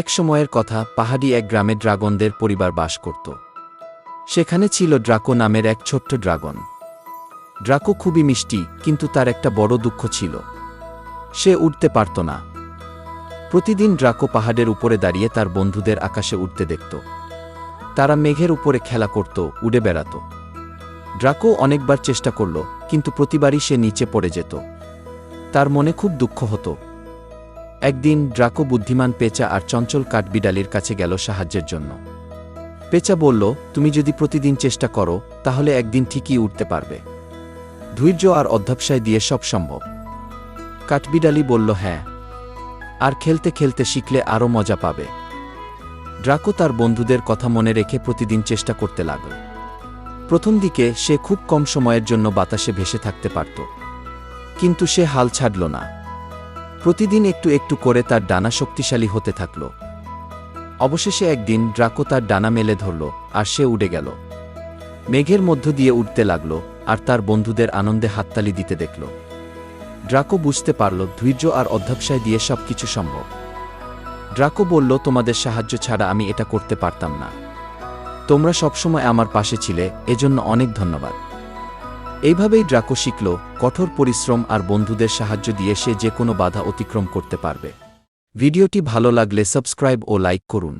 এক সময়ের কথা পাহাড়ি এক গ্রামে ড্রাগনদের পরিবার বাস করত। সেখানে ছিল ড্রাকো নামের এক ছোট্ট ড্রাগন। ড্রাকো খুবই মিষ্টি, কিন্তু তার একটা বড় দুঃখ ছিল। সে উঠতে পারত না। প্রতিদিন ড্রাকো পাহাড়ের উপরে দাঁড়িয়ে তার বন্ধুদের আকাশে উঠতে দেখত। তারা মেঘের উপরে খেলা করত, উড়ে বেড়াত। ড্রাকো অনেকবার চেষ্টা করল, কিন্তু প্রতিবারই সে নিচে পড়ে যেত। তার মনে খুব দুঃখ হতো। একদিন ড্রাকো বুদ্ধিমান পেঁচা আর চঞ্চল কাঠবিড়ালির কাছে গেল সাহায্যের জন্য। পেঁচা বলল, তুমি যদি প্রতিদিন চেষ্টা করো, তাহলে একদিন ঠিকই উঠতে পারবে। ধৈর্য আর অধ্যবসায় দিয়ে সব সম্ভব। কাঠবিড়ালি বলল হ্যাঁ। আর খেলতে খেলতে শিখলে আরও মজা পাবে। ড্রাকো তার বন্ধুদের কথা মনে রেখে প্রতিদিন চেষ্টা করতে লাগল। প্রথম দিকে সে খুব কম সময়ের জন্য বাতাসে ভেসে থাকতে পারত। কিন্তু সে হাল ছাড়ল না। প্রতিদিন একটু একটু করে তার ডানা শক্তিশালী হতে থাকল। অবশেষে একদিন ড্রাকো তার ডানা মেলে ধরল, আর সে উড়ে গেল। মেঘের মধ্য দিয়ে উঠতে লাগল, আর তার বন্ধুদের আনন্দে হাততালি দিতে দেখল। ড্রাকো বুঝতে পারল, ধৈর্য আর অধ্যবসায় দিয়ে সব কিছু সম্ভব। ড্রাকো বলল, তোমাদের সাহায্য ছাড়া আমি এটা করতে পারতাম না। তোমরা সবসময় আমার পাশে ছিলে, এজন্য অনেক ধন্যবাদ। এইভাবেই ড্রাকো শিখল, কঠোর পরিশ্রম আর বন্ধুদের সাহায্য দিয়ে সে যে কোনো বাধা অতিক্রম করতে পারবে। ভিডিওটি ভালো লাগলে সাবস্ক্রাইব ও লাইক করুন।